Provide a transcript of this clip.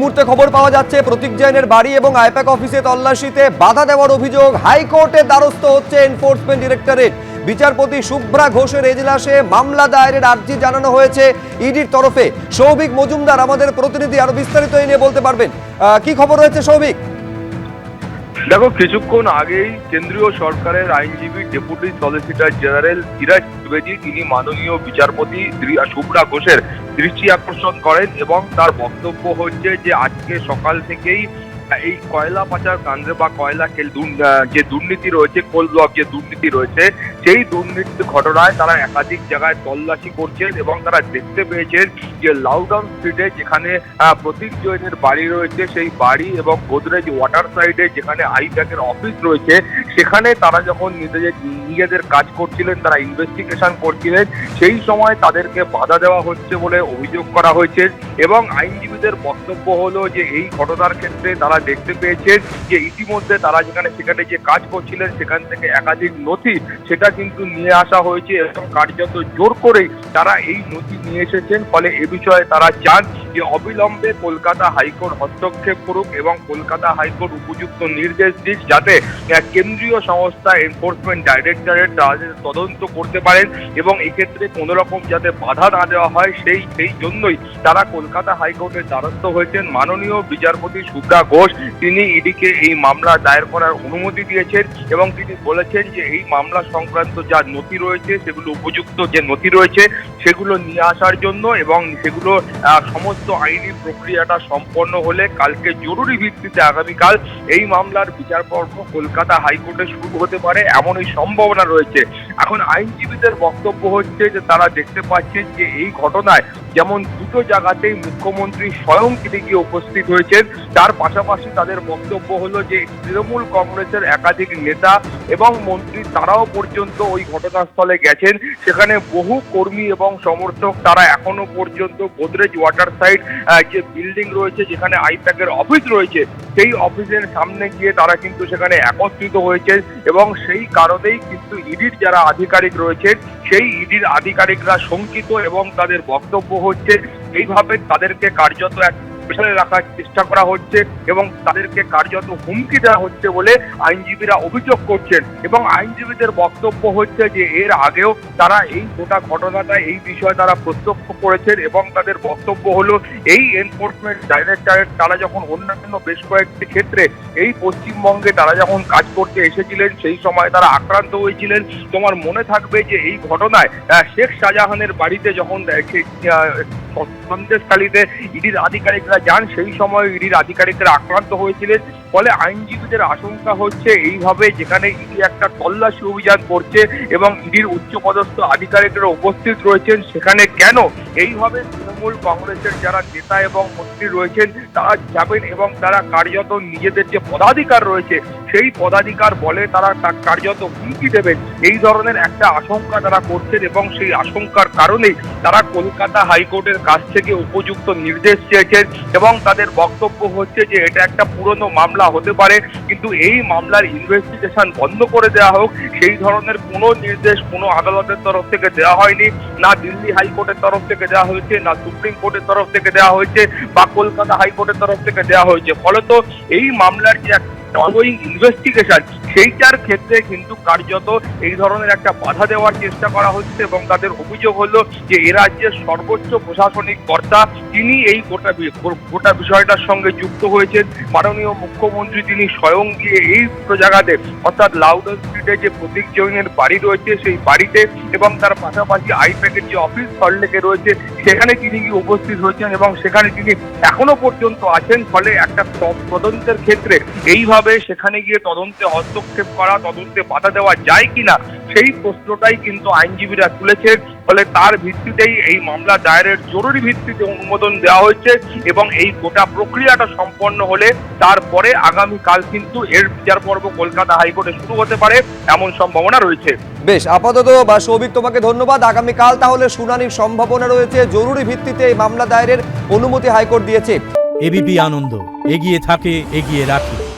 মুহূর্তে খবর পাওয়া যাচ্ছে, প্রতীক জৈনের বাড়ি এবং আইপ্যাক অফিসে তল্লাশিতে বাধা দেওয়ার অভিযোগ হাইকোর্টে দ্বারস্থ হচ্ছে এনফোর্সমেন্ট ডিরেক্টরেট। বিচারপতি শুভ্রা ঘোষের এজলাসে মামলা দায়েরের আর্জি জানানো হয়েছে ইডির তরফে। সৌভিক মজুমদার আমাদের প্রতিনিধি, আরও বিস্তারিত নিয়ে বলতে পারবেন। কি খবর রয়েছে সৌভিক? দেখো, কিছুক্ষণ আগেই কেন্দ্রীয় সরকারের আইনজীবী ডেপুটি সলিসিটর জেনারেল ধীরাজ দ্বিবেদী তিনি মাননীয় বিচারপতি শুভরা ঘোষের দৃষ্টি আকর্ষণ করেন এবং তার বক্তব্য হচ্ছে যে, আজকে সকাল থেকেই এই কয়লা পাচার কাণ্ডে বা কয়লা যে দুর্নীতি রয়েছে, কোল ব্লক যে দুর্নীতি রয়েছে সেই দুর্নীতি ঘটনায় তারা একাধিক জায়গায় তল্লাশি করছেন এবং তারা দেখতে পেয়েছেন যে লাউডাউন স্ট্রিটে যেখানে প্রতীক জৈনের বাড়ি রয়েছে, সেই বাড়ি এবং গোদরেজ ওয়াটার সাইডে যেখানে আইপ্যাকের অফিস রয়েছে, সেখানে তারা যখন নিজেদের নিজেদের কাজ করছিলেন, তারা ইনভেস্টিগেশন করছিলেন, সেই সময় তাদেরকে বাধা দেওয়া হচ্ছে বলে অভিযোগ করা হয়েছে এবং আইনজীবীদের বক্তব্য হলো যে এই ঘটনার ক্ষেত্রে তারা দেখতে পেয়েছেন যে ইতিমধ্যে তারা যেখানে, সেখানে যে কাজ করছিলেন, সেখান থেকে একাধিক নথি সেটা কিন্তু নিয়ে আসা হয়েছে এবং কার্যত জোর করে তারা এই নথি নিয়ে এসেছেন। ফলে এ বিষয়ে তারা চান যে অবিলম্বে কলকাতা হাইকোর্ট হস্তক্ষেপ করুক এবং কলকাতা হাইকোর্ট উপযুক্ত নির্দেশ দিক যাতে কেন্দ্রীয় সংস্থা এনফোর্সমেন্ট ডাইরেক্টরেট তদন্ত করতে পারেন এবং এক্ষেত্রে কোনো রকম যাতে বাধা না দেওয়া হয় সেই সেই জন্যই তারা কলকাতা হাইকোর্টের দ্বারস্থ হয়েছেন। মাননীয় বিচারপতি সুব্রা ঘোষ তিনি ইডিকে এই মামলা দায়ের করার অনুমতি দিয়েছেন এবং তিনি বলেছেন যে এই মামলা সংক্রান্ত যা নথি রয়েছে সেগুলো উপযুক্ত যে নথি রয়েছে সেগুলো নিয়ে আসার জন্য এবং সেগুলো আহ, সমস্ত আইনি প্রক্রিয়াটা সম্পন্ন হলে কালকে জরুরি ভিত্তিতে আগামীকাল এই মামলার বিচার পর্ব কলকাতা হাইকোর্টে শুরু হতে পারে এমনই সম্ভাবনা রয়েছে। এখন আইনজীবীদের বক্তব্য হচ্ছে যে তারা দেখতে পাচ্ছেন যে এই ঘটনায় যেমন দুটো জায়গাতেই মুখ্যমন্ত্রী স্বয়ং তিনি গিয়ে উপস্থিত হয়েছেন। তার পাশাপাশি তাদের বক্তব্য হলো যে, তৃণমূল কংগ্রেসের একাধিক নেতা এবং মন্ত্রী তারাও পর্যন্ত ওই ঘটনাস্থলে গেছেন। সেখানে বহু কর্মী এবং সমর্থক তারা এখনও পর্যন্ত গোদরেজ ওয়াটার সাইড যে বিল্ডিং রয়েছে, যেখানে আইপ্যাকের অফিস রয়েছে সেই অফিসের সামনে গিয়ে তারা কিন্তু সেখানে একত্রিত হয়েছে এবং সেই কারণেই কিন্তু ইডির যারা আধিকারিক রয়েছে সেই ইডির আধিকারিকরা শঙ্কিত এবং তাদের বক্তব্য হচ্ছে, এইভাবে তাদেরকে কার্যত এক পেছনে রাখার চেষ্টা করা হচ্ছে এবং তাদেরকে কার্যত হুমকি দেওয়া হচ্ছে বলে আইনজীবীরা অভিযোগ করছেন এবং আইনজীবীদের বক্তব্য হচ্ছে যে এর আগেও তারা এই গোটা ঘটনাটা, এই বিষয়ে তারা প্রত্যক্ষ করেছেন এবং তাদের বক্তব্য হলো, এই এনফোর্সমেন্ট ডাইরেক্টরেট তারা যখন অন্যান্য বেশ কয়েকটি ক্ষেত্রে এই পশ্চিমবঙ্গে তারা যখন কাজ করতে এসেছিলেন, সেই সময় তারা আক্রান্ত হয়েছিলেন। তোমার মনে থাকবে যে এই ঘটনায় শেখ শাহজাহানের বাড়িতে যখন আহ, ইডির আধিকারিকরা যান সেই সময় ইডির আধিকারিকরা আক্রান্ত হয়েছিলেন। ফলে আইনজীবীদের আশঙ্কা হচ্ছে এইভাবে যেখানে ইডি একটা তল্লাশি অভিযান করছে এবং ইডির উচ্চপদস্থ আধিকারিকরা উপস্থিত রয়েছেন সেখানে কেন? এইভাবে তৃণমূল কংগ্রেসের যারা নেতা এবং মন্ত্রী রয়েছেন, তারা যাবেন এবং তারা কার্যত নিজেদের যে পদাধিকার রয়েছে, সেই পদাধিকার বলে তারা তা কার্যত হুমকি দেবেন। এই ধরনের একটা আশঙ্কা তারা করছেন এবং সেই আশঙ্কার কারণেই তারা কলকাতা হাইকোর্টের কাছ থেকে উপযুক্ত নির্দেশ চেয়েছেন এবং তাদের বক্তব্য হচ্ছে যে, এটা একটা পুরনো মামলা হতে পারে, কিন্তু এই মামলার ইনভেস্টিগেশন বন্ধ করে দেওয়া হোক। সেই ধরনের কোনো নির্দেশ কোনো আদালতের তরফ থেকে দেওয়া হয়নি। না দিল্লি হাইকোর্টের তরফ থেকে দেওয়া হয়েছে, না সুপ্রিম কোর্টের তরফ থেকে দেওয়া হয়েছে, বা কলকাতা হাইকোর্টের তরফ থেকে দেওয়া হয়েছে। ফলত এই মামলার যে অনগোয়িং ইনভেস্টিগেশন সেইটার ক্ষেত্রে কিন্তু কার্যত এই ধরনের একটা বাধা দেওয়ার চেষ্টা করা হচ্ছে এবং তাদের অভিযোগ হলো যে এ রাজ্যের সর্বোচ্চ প্রশাসনিক কর্তা তিনি এই গোটা গোটা বিষয়টার সঙ্গে যুক্ত হয়েছেন। মাননীয় মুখ্যমন্ত্রী তিনি স্বয়ং গিয়ে এই দুটো জায়গাতে, অর্থাৎ লাউডন স্ট্রিটে যে প্রতীক জৈনের বাড়ি রয়েছে সেই বাড়িতে এবং তার পাশাপাশি আইপ্যাকের যে অফিস সল্টলেকে রয়েছে, সেখানে তিনি গিয়ে উপস্থিত হয়েছেন এবং সেখানে তিনি এখনও পর্যন্ত আছেন। ফলে একটা তদন্তের ক্ষেত্রে এইভাবে সেখানে গিয়ে তদন্তে হস্তক্ষেপ করা তদন্তে বাধা দেওয়া যায় কিনা সেই প্রশ্নটাই কিন্তু আইনজীবীরা তুলেছেন। ফলে তার ভিত্তিতেই এই মামলা দায়েরের জরুরি ভিত্তিতে অনুমোদন দেওয়া হয়েছে এবং এই গোটা প্রক্রিয়াটা সম্পন্ন হলে তারপরে আগামীকাল কিন্তু এর বিচার পর্ব কলকাতা হাইকোর্টে শুরু হতে পারে এমন সম্ভাবনা রয়েছে। বেশ আপাতত বা সৌভিক তোমাকে ধন্যবাদ। আগামীকাল তাহলে শুনানির সম্ভাবনা রয়েছে। জরুরি ভিত্তিতে এই মামলা দায়েরের অনুমতি হাইকোর্ট দিয়েছে। এবিপি আনন্দ এগিয়ে থাকে এগিয়ে রাখে।